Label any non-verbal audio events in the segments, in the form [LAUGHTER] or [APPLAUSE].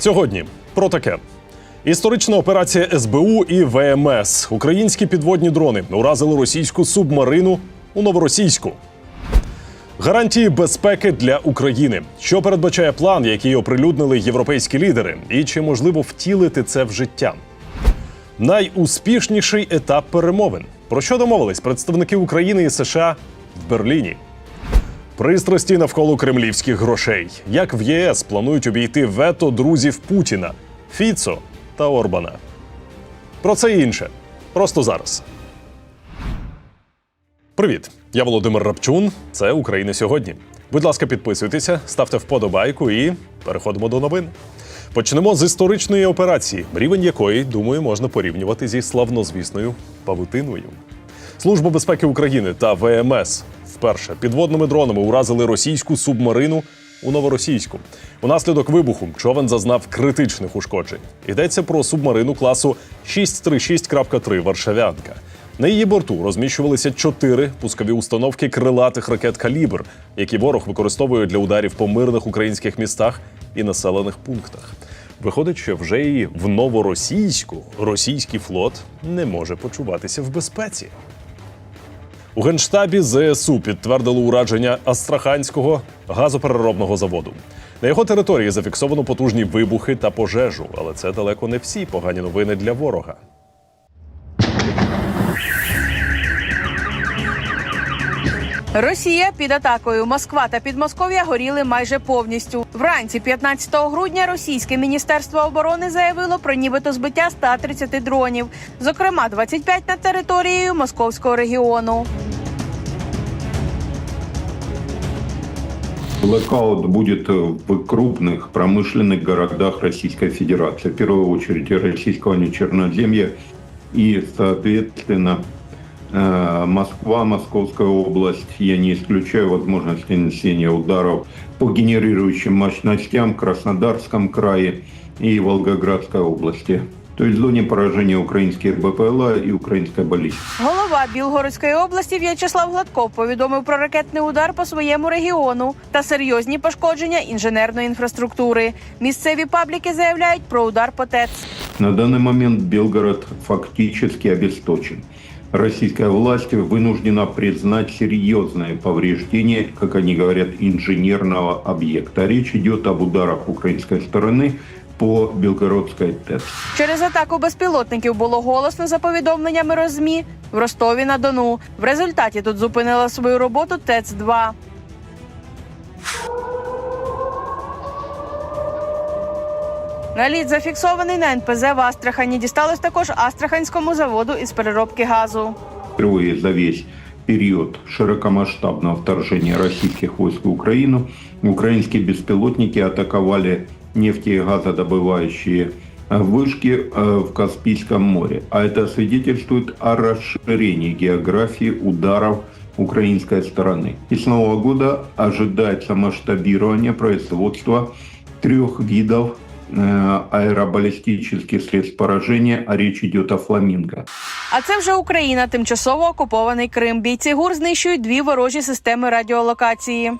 Сьогодні про таке. Історична операція СБУ і ВМС. Українські підводні дрони уразили російську субмарину у новоросійську. Гарантії безпеки для України. Що передбачає план, який оприлюднили європейські лідери, і чи можливо втілити це в життя? Найуспішніший етап перемовин. Про що домовились представники України і США в Берліні? Пристрасті навколо кремлівських грошей. Як в ЄС планують обійти вето друзів Путіна, Фіцо та Орбана. Про це і інше. Просто зараз. Привіт, я Володимир Рапчун. Це Україна сьогодні. Будь ласка, підписуйтеся, ставте вподобайку і переходимо до новин. Почнемо з історичної операції, рівень якої, думаю, можна порівнювати зі славнозвісною павутиною. Служба безпеки України та ВМС вперше підводними дронами уразили російську субмарину у новоросійську. Унаслідок вибуху човен зазнав критичних ушкоджень. Йдеться про субмарину класу 636.3 Варшавянка. На її борту розміщувалися чотири пускові установки крилатих ракет калібр, які ворог використовує для ударів по мирних українських містах і населених пунктах. Виходить, що вже і в новоросійську російський флот не може почуватися в безпеці. У генштабі ЗСУ підтвердили ураження Астраханського газопереробного заводу. На його території зафіксовано потужні вибухи та пожежу, але це далеко не всі погані новини для ворога. Росія під атакою. Москва та Підмосков'я горіли майже повністю. Вранці 15 грудня російське міністерство оборони заявило про нібито збиття 130 дронів, зокрема 25 над територією московського регіону. Блэкаут будет в крупных промышленных городах Российской Федерации. В первую очередь Российского Нечерноземья и, соответственно, э, Москва, Московская область. Я не исключаю возможности нанесения ударов по генерирующим мощностям в Краснодарском крае и Волгоградской области. То есть в зоне поражения украинских БПЛА и украинской баллистики. Голова Білгородської області В'ячеслав Гладков повідомив про ракетний удар по своєму регіону та серйозні пошкодження інженерної інфраструктури. Місцеві пабліки заявляють про удар по ТЕЦ. На данный момент Белгород фактически обесточен. Российская власть вынуждена признать серьезное повреждение, как они говорят, инженерного объекта. Речь идет об ударах украинской стороны по Белгородской ТЭЦ. Через атаку безпілотників було голосно за повідомленнями розмі в Ростові на Дону. В результаті тут зупинила свою роботу ТЕЦ 2 Наліт зафіксований на НПЗ в Астрахані. Дісталось також Астраханському заводу із переробки газу. Впервые за весь период широкомасштабного вторжения российских войск в Украину украинские беспилотники атаковали нефти и газодобывающие э, вышки э, в Каспийском море. А это свидетельствует о расширении географии ударов украинской стороны. И с Нового года ожидается масштабирование производства трех видов э, аэробаллистических средств поражения, а речь идет о фламинго. А це вже Україна, тимчасово окупований Крим. Бійці ГУР знищують дві ворожі системи радіолокації.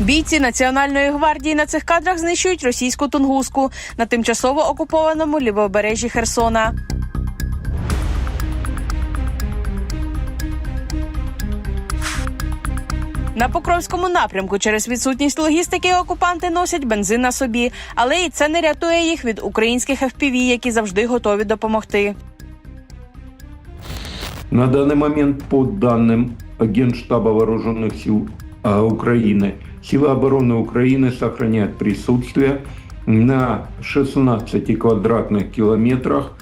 Бійці Національної гвардії на цих кадрах знищують російську тунгуску на тимчасово окупованому лівобережжі Херсона. На Покровському напрямку через відсутність логістики окупанти носять бензин на собі, але і це не рятує їх від українських FPV, які завжди готові допомогти. На данный момент, по данным Генштаба Вооруженных сил а, Украины, силы обороны Украины сохраняют присутствие на 16 квадратных километрах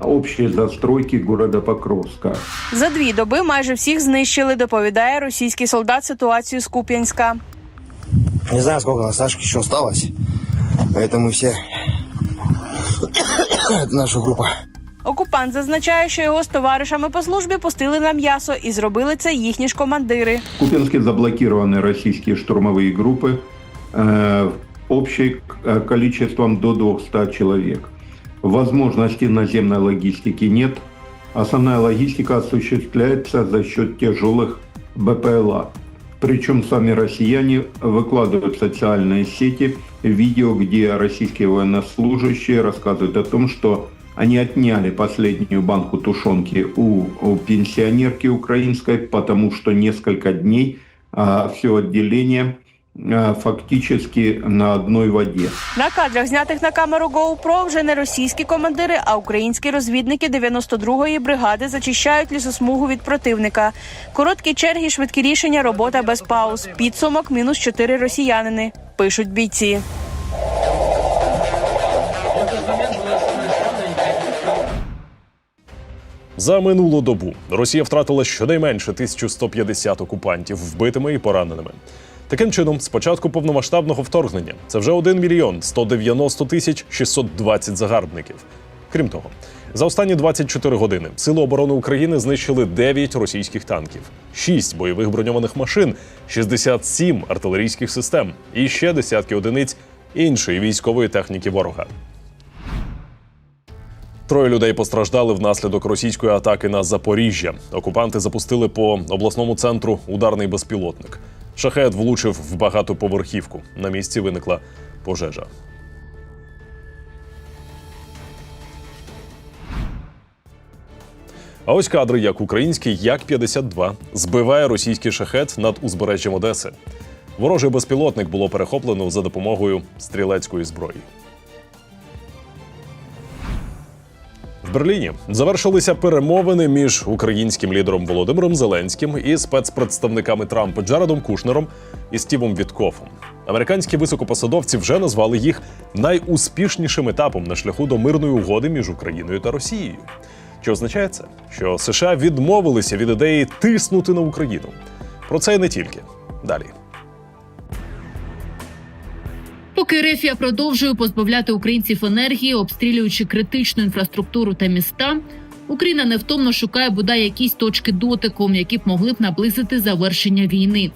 общей застройки города Покровска. За дві доби майже всіх знищили. Доповідає російський солдат ситуацію з Куп'янська. Не знаю, сколько на Сашке еще осталось. Поэтому все... Это [COUGHS] наша группа. Окупант зазначає, що його з товаришами по службі пустили на м'ясо і зробили це їхні ж командири. В Купинске заблокированы российские штурмовые группы э, общим э, количеством до 200 человек. Возможности наземной логистики нет. Основная логистика осуществляется за счет тяжелых БПЛА. Причем сами россияне выкладывают в социальные сети видео, где российские военнослужащие рассказывают о том, что они отняли последнюю банку тушенки у, у пенсионерки украинской, потому что несколько дней все отделение а, фактически на одной воде. На кадрах, знятих на камеру GoPro, вже не російські командири, а українські розвідники 92-ї бригади зачищають лісосмугу від противника. Короткі черги, швидкі рішення, робота без пауз. Підсумок мінус 4 росіянини. Пишуть бійці. За минулу добу Росія втратила щонайменше 1150 окупантів вбитими і пораненими. Таким чином, з початку повномасштабного вторгнення це вже 1 мільйон 190 тисяч 620 загарбників. Крім того, за останні 24 години Сили оборони України знищили 9 російських танків, 6 бойових броньованих машин, 67 артилерійських систем і ще десятки одиниць іншої військової техніки ворога. Троє людей постраждали внаслідок російської атаки на Запоріжжя. Окупанти запустили по обласному центру ударний безпілотник. Шахет влучив в багатоповерхівку. На місці виникла пожежа. А ось кадри, як український Як-52 збиває російський шахет над узбережжям Одеси. Ворожий безпілотник було перехоплено за допомогою стрілецької зброї. Берліні завершилися перемовини між українським лідером Володимиром Зеленським і спецпредставниками Трампа Джаредом Кушнером і Стівом Віткофом. Американські високопосадовці вже назвали їх найуспішнішим етапом на шляху до мирної угоди між Україною та Росією. Що означає це? Що США відмовилися від ідеї тиснути на Україну. Про це і не тільки. Далі. Поки Рефія продовжує позбавляти українців енергії, обстрілюючи критичну інфраструктуру та міста, Україна невтомно шукає бодай якісь точки дотику, які б могли б наблизити завершення війни.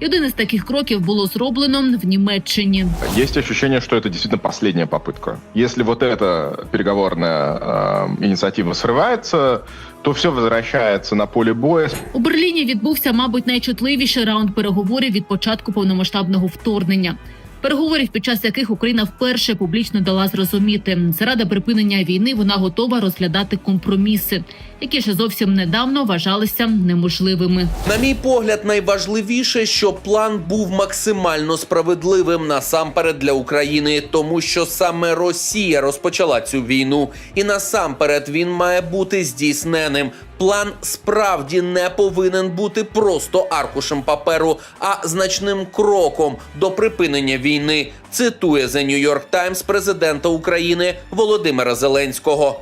І один із таких кроків було зроблено в Німеччині. Есть ощущение, что это действительно последняя попытка. Если вот эта переговорная э, инициатива срывается, то все возвращается на поле боя. У Берліні відбувся, мабуть, найчутливіший раунд переговорів від початку повномасштабного вторгнення. Переговорів, під час яких Україна вперше публічно дала зрозуміти, заради припинення війни вона готова розглядати компроміси, які ще зовсім недавно вважалися неможливими. На мій погляд, найважливіше, щоб план був максимально справедливим насамперед для України, тому що саме Росія розпочала цю війну, і насамперед він має бути здійсненим. План справді не повинен бути просто аркушем паперу, а значним кроком до припинення війни. Цитує The New York Times президента України Володимира Зеленського.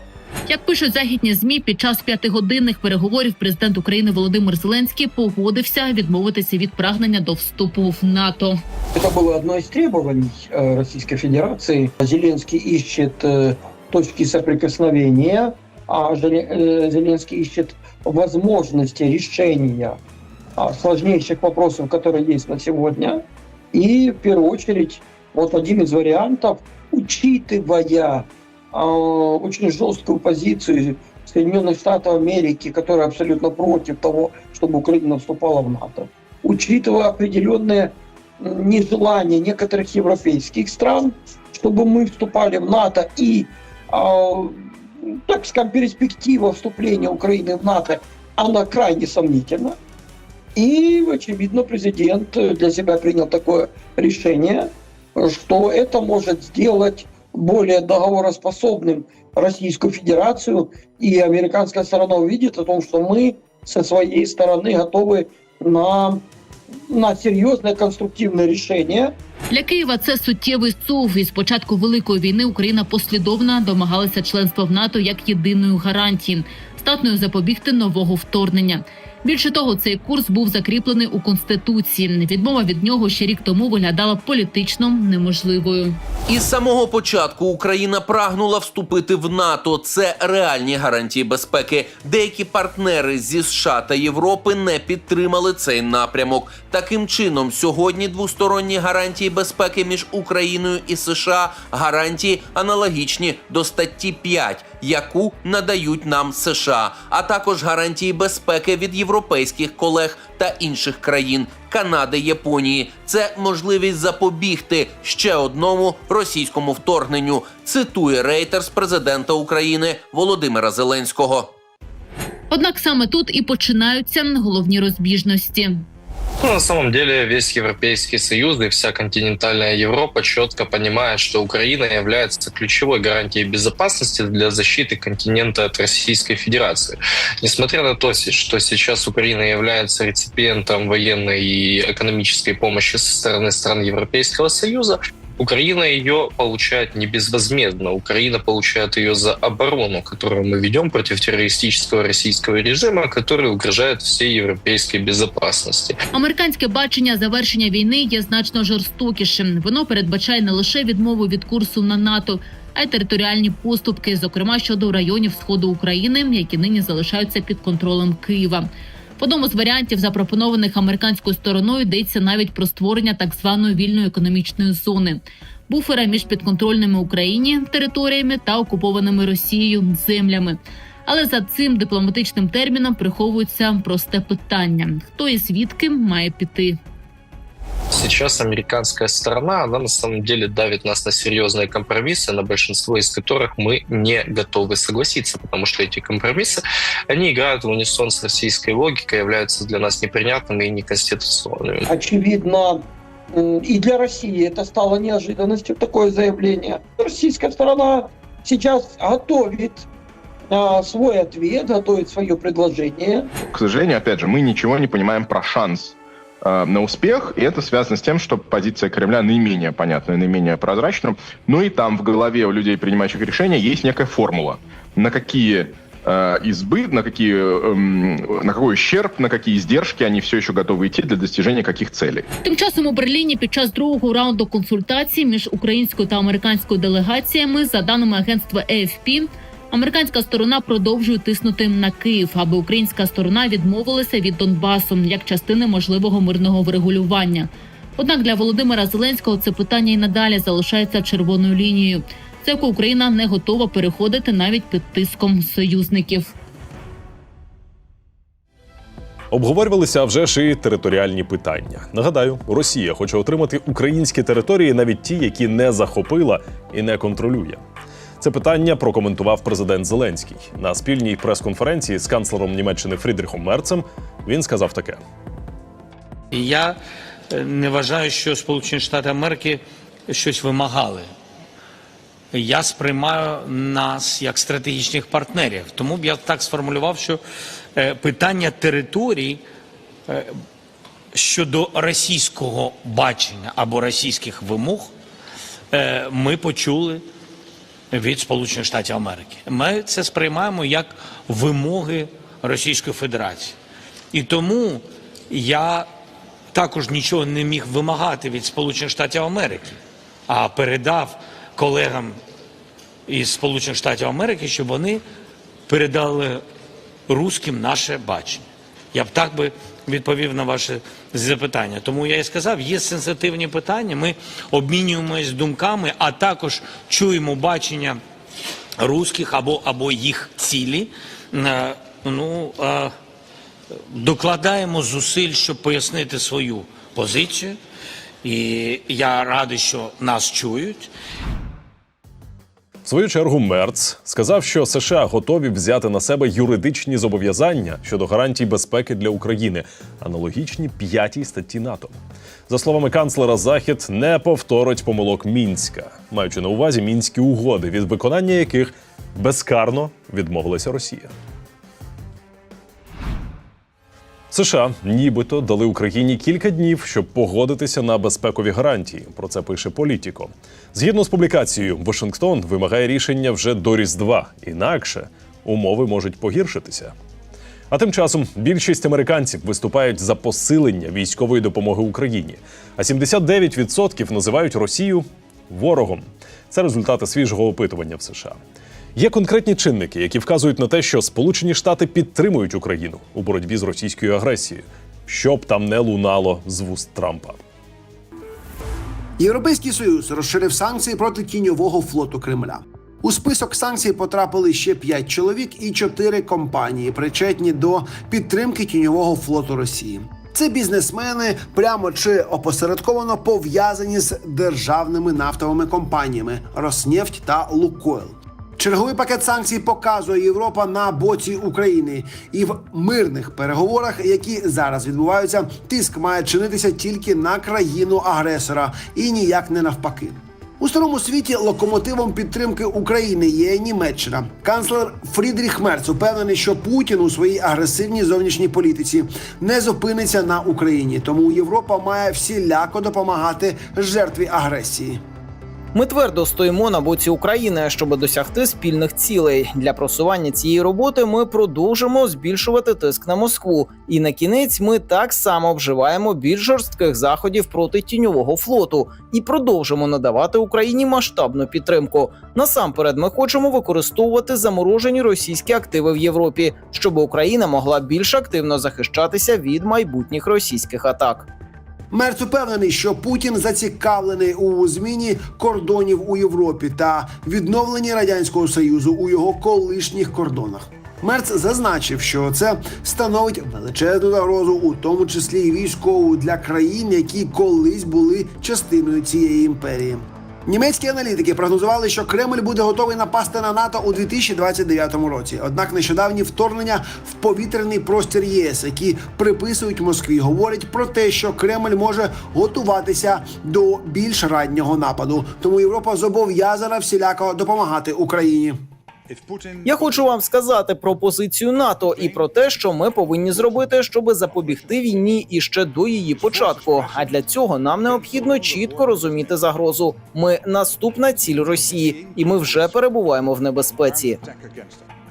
Як пишуть західні змі, під час п'ятигодинних переговорів президент України Володимир Зеленський погодився відмовитися від прагнення до вступу в НАТО. Это было одно из требований э, Российской Федерации. Зеленский ищет э, точки соприкосновения, а Желе- э, Зеленский ищет возможности решения а, сложнейших вопросов, которые есть на сегодня. И в первую очередь, вот один из вариантов, учитывая а, очень жесткую позицию Соединенных Штатов Америки, которые абсолютно против того, чтобы Украина вступала в НАТО, учитывая определенные м, нежелание некоторых европейских стран, чтобы мы вступали в НАТО и, а, так скажем, перспектива вступления Украины в НАТО, она крайне сомнительна. И, очевидно, президент для себя принял такое решение, что это может сделать более договороспособным Российскую Федерацию, и американская сторона увидит о том, что мы со своей стороны готовы на, на серьезное конструктивное решение, Для Києва це суттєвий сув. І з початку великої війни Україна послідовно домагалася членства в НАТО як єдиної гарантії, статною запобігти нового вторгнення. Більше того, цей курс був закріплений у конституції. Відмова від нього ще рік тому виглядала політично неможливою. Із самого початку Україна прагнула вступити в НАТО. Це реальні гарантії безпеки. Деякі партнери зі США та Європи не підтримали цей напрямок. Таким чином, сьогодні двосторонні гарантії безпеки між Україною і США гарантії аналогічні до статті 5, яку надають нам США, а також гарантії безпеки від європейських колег та інших країн. Канади, Японії це можливість запобігти ще одному російському вторгненню. Цитує рейтерс президента України Володимира Зеленського. Однак саме тут і починаються головні розбіжності. Ну, на самом деле весь Европейский Союз и вся континентальная Европа четко понимает, что Украина является ключевой гарантией безопасности для защиты континента от Российской Федерации. Несмотря на то, что сейчас Украина является реципиентом военной и экономической помощи со стороны стран Европейского Союза, Украина ее получает не безвозмездно. Украина получает ее за оборону, которую мы ведем против террористического российского режима, который угрожает всей европейской безопасности. Американське бачення завершення війни є значно жорстокішим. Воно передбачає не лише відмову від курсу на НАТО, а й територіальні поступки, зокрема щодо районів сходу України, які нині залишаються під контролем Києва. В одному з варіантів, запропонованих американською стороною, йдеться навіть про створення так званої вільної економічної зони, буфера між підконтрольними Україні територіями та окупованими Росією землями. Але за цим дипломатичним терміном приховується просте питання: хто і звідки має піти. Сейчас американская сторона, она на самом деле давит нас на серьезные компромиссы, на большинство из которых мы не готовы согласиться, потому что эти компромиссы, они играют в унисон с российской логикой, являются для нас непонятными и неконституционными. Очевидно, и для России это стало неожиданностью, такое заявление. Российская сторона сейчас готовит а, свой ответ, готовит свое предложение. К сожалению, опять же, мы ничего не понимаем про шанс на успех, и это связано с тем, что позиция Кремля наименее понятна, наименее прозрачна. Ну и там в голове у людей, принимающих решения, есть некая формула, на какие э, избы, на, какие, эм, на какой ущерб, на какие издержки они все еще готовы идти для достижения каких целей. Тим часом у Берліні під час другого раунду консультацій між українською та американською делегаціями, за даними агентства AFP, американська сторона продовжує тиснути на Київ, аби українська сторона відмовилася від Донбасу як частини можливого мирного врегулювання. Однак для Володимира Зеленського це питання і надалі залишається червоною лінією, за яку Україна не готова переходити навіть під тиском союзників. Обговорювалися вже ж і територіальні питання. Нагадаю, Росія хоче отримати українські території, навіть ті, які не захопила і не контролює. Це питання прокоментував президент Зеленський на спільній прес-конференції з канцлером Німеччини Фрідріхом Мерцем. Він сказав таке: я е, не вважаю, що Сполучені Штати Америки щось вимагали. Я сприймаю нас як стратегічних партнерів. Тому б я так сформулював, що е, питання територій е, щодо російського бачення або російських вимог ми почули від Сполучених Штатів Америки. Ми це сприймаємо як вимоги Російської Федерації. І тому я також нічого не міг вимагати від Сполучених Штатів Америки, а передав колегам із Сполучених Штатів Америки, щоб вони передали русським наше бачення. Я б так би відповів на ваше запитання. Тому я і сказав, є сенситивні питання. Ми обмінюємось думками, а також чуємо бачення русських або, або їх цілі. Е, Ну, е, докладаємо зусиль, щоб пояснити свою позицію. І я радий, що нас чують. Свою чергу Мерц сказав, що США готові взяти на себе юридичні зобов'язання щодо гарантій безпеки для України, аналогічні п'ятій статті НАТО. За словами канцлера, Захід не повторить помилок Мінська, маючи на увазі мінські угоди, від виконання яких безкарно відмовилася Росія. США нібито дали Україні кілька днів, щоб погодитися на безпекові гарантії. Про це пише Політіко. Згідно з публікацією, Вашингтон вимагає рішення вже до Різдва, інакше умови можуть погіршитися. А тим часом більшість американців виступають за посилення військової допомоги Україні, а 79% називають Росію ворогом. Це результати свіжого опитування в США. Є конкретні чинники, які вказують на те, що Сполучені Штати підтримують Україну у боротьбі з російською агресією, щоб там не лунало з вуст Трампа. Європейський союз розширив санкції проти тіньового флоту Кремля. У список санкцій потрапили ще 5 чоловік і 4 компанії, причетні до підтримки тіньового флоту Росії. Це бізнесмени прямо чи опосередковано пов'язані з державними нафтовими компаніями Роснефть та Лукойл. Черговий пакет санкцій показує Європа на боці України, і в мирних переговорах, які зараз відбуваються, тиск має чинитися тільки на країну агресора і ніяк не навпаки. У старому світі локомотивом підтримки України є Німеччина. Канцлер Фрідріх Мерц упевнений, що Путін у своїй агресивній зовнішній політиці не зупиниться на Україні, тому Європа має всіляко допомагати жертві агресії. Ми твердо стоїмо на боці України, щоб досягти спільних цілей. Для просування цієї роботи ми продовжимо збільшувати тиск на Москву. І на кінець ми так само вживаємо більш жорстких заходів проти тіньового флоту і продовжимо надавати Україні масштабну підтримку. Насамперед, ми хочемо використовувати заморожені російські активи в Європі, щоб Україна могла більш активно захищатися від майбутніх російських атак. Мерц упевнений, що Путін зацікавлений у зміні кордонів у Європі та відновленні радянського союзу у його колишніх кордонах. Мерц зазначив, що це становить величезну загрозу, у тому числі і військову для країн, які колись були частиною цієї імперії. Німецькі аналітики прогнозували, що Кремль буде готовий напасти на НАТО у 2029 році. Однак нещодавні вторгнення в повітряний простір ЄС, які приписують Москві, говорять про те, що Кремль може готуватися до більш раннього нападу. Тому Європа зобов'язана всіляко допомагати Україні. Я хочу вам сказати про позицію НАТО і про те, що ми повинні зробити, щоб запобігти війні і ще до її початку. А для цього нам необхідно чітко розуміти загрозу. Ми наступна ціль Росії, і ми вже перебуваємо в небезпеці.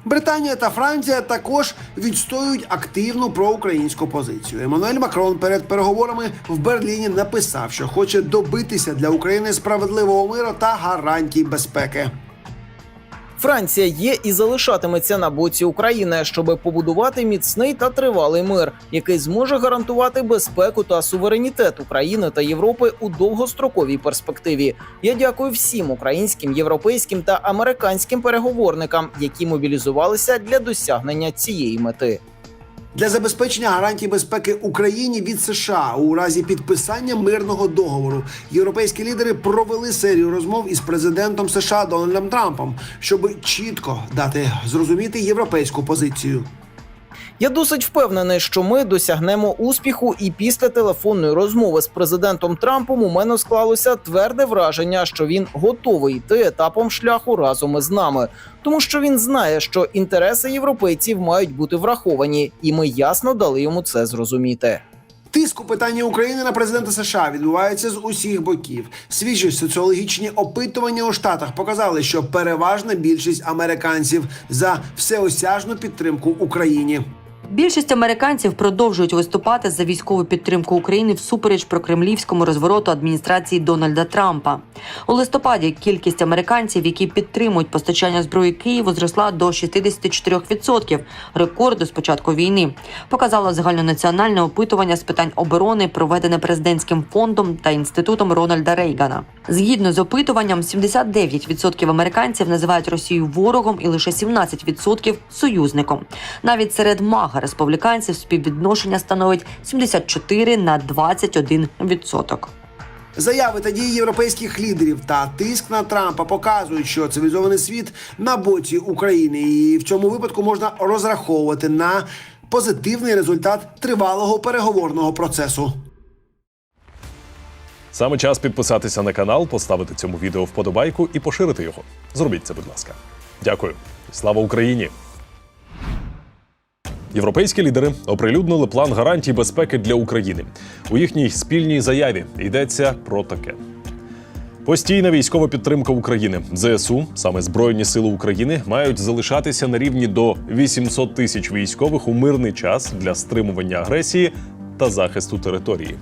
Британія та Франція також відстоюють активну проукраїнську позицію. Еммануель Макрон перед переговорами в Берліні написав, що хоче добитися для України справедливого миру та гарантій безпеки. Франція є і залишатиметься на боці України, щоб побудувати міцний та тривалий мир, який зможе гарантувати безпеку та суверенітет України та Європи у довгостроковій перспективі. Я дякую всім українським, європейським та американським переговорникам, які мобілізувалися для досягнення цієї мети. Для забезпечення гарантій безпеки Україні від США у разі підписання мирного договору європейські лідери провели серію розмов із президентом США Дональдом Трампом, щоб чітко дати зрозуміти європейську позицію. Я досить впевнений, що ми досягнемо успіху, і після телефонної розмови з президентом Трампом у мене склалося тверде враження, що він готовий йти етапом шляху разом із нами, тому що він знає, що інтереси європейців мають бути враховані, і ми ясно дали йому це зрозуміти. Тиск у питанні України на президента США відбувається з усіх боків. Свіжі соціологічні опитування у штатах показали, що переважна більшість американців за всеосяжну підтримку Україні. Більшість американців продовжують виступати за військову підтримку України всупереч прокремлівському розвороту адміністрації Дональда Трампа. У листопаді кількість американців, які підтримують постачання зброї Києву, зросла до 64%, рекорду з початку війни. Показало загальнонаціональне опитування з питань оборони, проведене президентським фондом та інститутом Рональда Рейгана. Згідно з опитуванням, 79% американців називають Росію ворогом і лише 17% союзником. Навіть серед мага республіканців співвідношення становить 74 на 21%. Заяви та дії європейських лідерів та тиск на Трампа показують, що цивілізований світ на боці України, і в цьому випадку можна розраховувати на позитивний результат тривалого переговорного процесу. Саме час підписатися на канал, поставити цьому відео вподобайку і поширити його. Зробіть це, будь ласка. Дякую. Слава Україні! Європейські лідери оприлюднили план гарантій безпеки для України. У їхній спільній заяві йдеться про таке. Постійна військова підтримка України. ЗСУ, саме Збройні Сили України, мають залишатися на рівні до 800 тисяч військових у мирний час для стримування агресії та захисту території.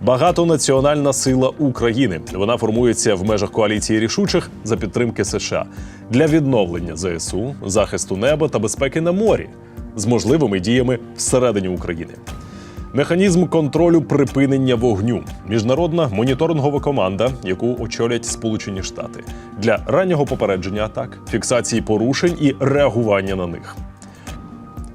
Багатонаціональна сила України. Вона формується в межах коаліції рішучих за підтримки США для відновлення ЗСУ, захисту неба та безпеки на морі з можливими діями всередині України. Механізм контролю припинення вогню. Міжнародна моніторингова команда, яку очолять Сполучені Штати для раннього попередження атак, фіксації порушень і реагування на них.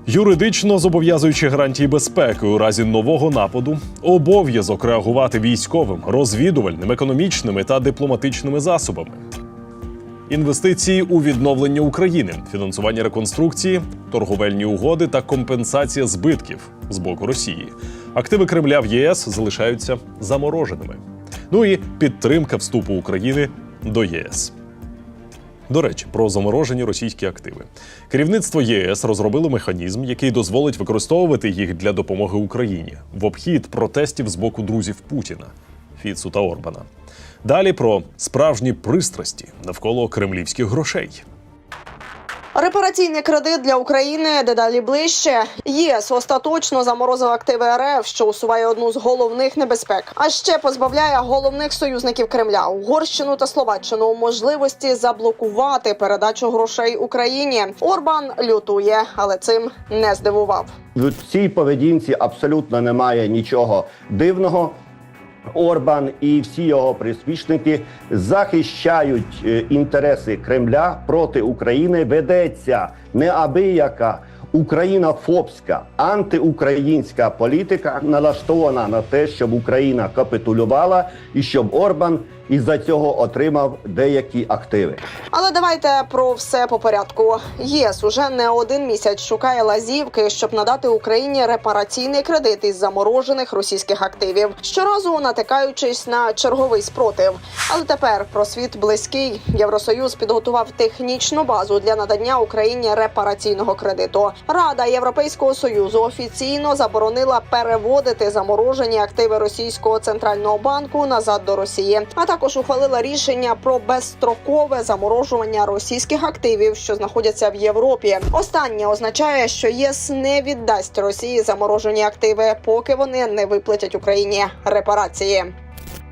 Юридично зобов'язуючи гарантії безпеки у разі нового нападу, обов'язок реагувати військовим, розвідувальним, економічними та дипломатичними засобами. Інвестиції у відновлення України, фінансування реконструкції, торговельні угоди та компенсація збитків з боку Росії. Активи Кремля в ЄС залишаються замороженими. Ну і підтримка вступу України до ЄС. До речі, про заморожені російські активи. Керівництво ЄС розробило механізм, який дозволить використовувати їх для допомоги Україні в обхід протестів з боку друзів Путіна, Фіцу та Орбана. Далі про справжні пристрасті навколо кремлівських грошей. Репараційний кредит для України дедалі ближче. ЄС остаточно заморозив активи РФ, що усуває одну з головних небезпек, а ще позбавляє головних союзників Кремля Угорщину та Словаччину можливості заблокувати передачу грошей Україні. Орбан лютує, але цим не здивував. В цій поведінці абсолютно немає нічого дивного. Орбан і всі його приспішники захищають е, інтереси Кремля проти України. Ведеться неабияка українофобська антиукраїнська політика, налаштована на те, щоб Україна капітулювала і щоб Орбан із-за цього отримав деякі активи. Але давайте про все по порядку. ЄС уже не один місяць шукає лазівки, щоб надати Україні репараційний кредит із заморожених російських активів, щоразу натикаючись на черговий спротив. Але тепер про світ близький. Євросоюз підготував технічну базу для надання Україні репараційного кредиту. Рада Європейського союзу офіційно заборонила переводити заморожені активи російського центрального банку назад до Росії, а також ухвалила рішення про безстрокове заморожування російських активів, що знаходяться в Європі. Останнє означає, що єС не віддасть Росії заморожені активи, поки вони не виплатять Україні репарації.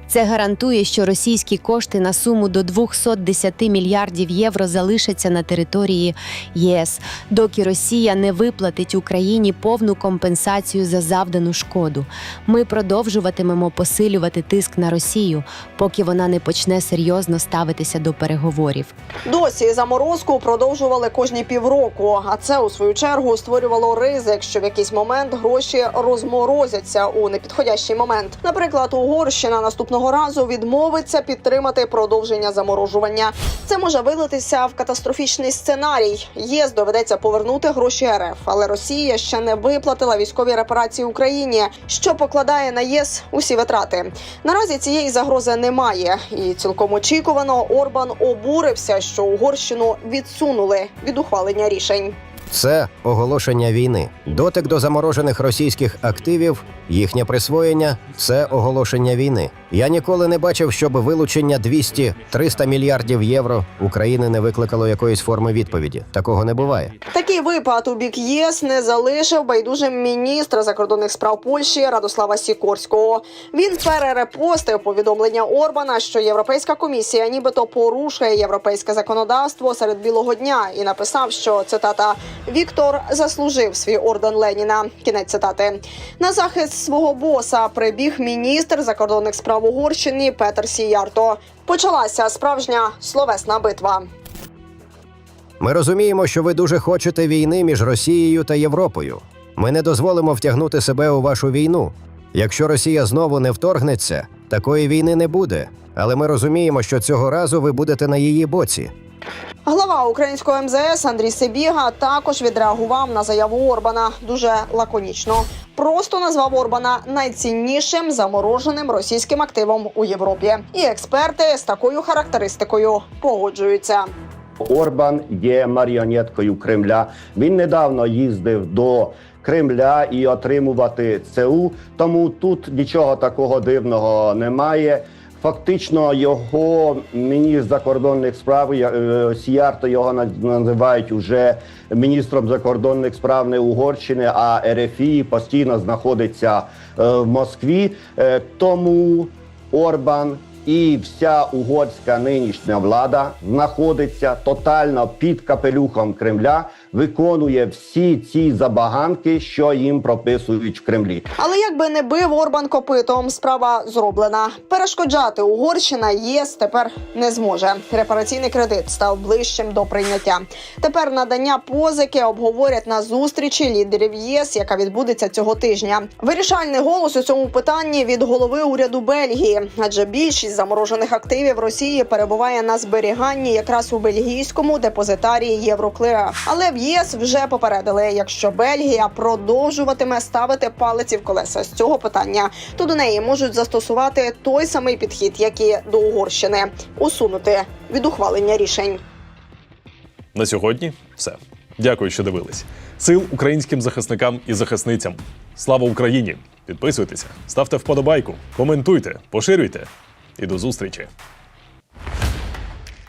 Це гарантує, що російські кошти на суму до 210 мільярдів євро залишаться на території ЄС, доки Росія не виплатить Україні повну компенсацію за завдану шкоду. Ми продовжуватимемо посилювати тиск на Росію, поки вона не почне серйозно ставитися до переговорів. Досі заморозку продовжували кожні півроку, а це у свою чергу створювало ризик, що в якийсь момент гроші розморозяться у непідходящий момент. Наприклад, Угорщина наступного разу відмовиться підтримати продовження заморожування. Це може вилитися в катастрофічний сценарій. ЄС доведеться повернути гроші РФ, але Росія ще не виплатила військові репарації Україні, що покладає на ЄС усі витрати. Наразі цієї загрози немає, і цілком очікувано Орбан обурився, що Угорщину відсунули від ухвалення рішень. Це оголошення війни. Дотик до заморожених російських активів, їхнє присвоєння це оголошення війни. Я ніколи не бачив, щоб вилучення 200-300 мільярдів євро України не викликало якоїсь форми відповіді. Такого не буває. Такий випад у бік ЄС не залишив байдужим міністра закордонних справ Польщі Радослава Сікорського. Він перерепостив повідомлення Орбана, що Європейська комісія нібито порушує європейське законодавство серед білого дня, і написав, що цитата Віктор заслужив свій орден Леніна. Кінець цитати на захист свого боса прибіг міністр закордонних справ Угорщини Петер Сіярто. Почалася справжня словесна битва. Ми розуміємо, що ви дуже хочете війни між Росією та Європою. Ми не дозволимо втягнути себе у вашу війну. Якщо Росія знову не вторгнеться, такої війни не буде. Але ми розуміємо, що цього разу ви будете на її боці. Глава українського МЗС Андрій Сибіга також відреагував на заяву Орбана дуже лаконічно. Просто назвав Орбана найціннішим замороженим російським активом у Європі. І експерти з такою характеристикою погоджуються. Орбан є маріонеткою Кремля. Він недавно їздив до Кремля і отримувати ЦУ. Тому тут нічого такого дивного немає. Фактично, його міністр закордонних справ е, Сіярто його називають уже міністром закордонних справ не Угорщини, а РФІ постійно знаходиться е, в Москві. Е, Тому Орбан і вся угорська нинішня влада знаходиться тотально під капелюхом Кремля, виконує всі ці забаганки, що їм прописують в Кремлі. Але якби не бив Орбан копитом, справа зроблена. Перешкоджати Угорщина ЄС тепер не зможе. Репараційний кредит став ближчим до прийняття. Тепер надання позики обговорять на зустрічі лідерів ЄС, яка відбудеться цього тижня. Вирішальний голос у цьому питанні від голови уряду Бельгії, адже більшість заморожених активів Росії перебуває на зберіганні якраз у бельгійському депозитарії Євроклира. Але в ЄС вже попередили, якщо Бельгія продовжуватиме ставити палиці в колеса з цього питання, то до неї можуть застосувати той самий підхід, як і до Угорщини усунути від ухвалення рішень. На сьогодні все. Дякую, що дивились. Сил українським захисникам і захисницям. Слава Україні! Підписуйтеся, ставте вподобайку, коментуйте, поширюйте і до зустрічі.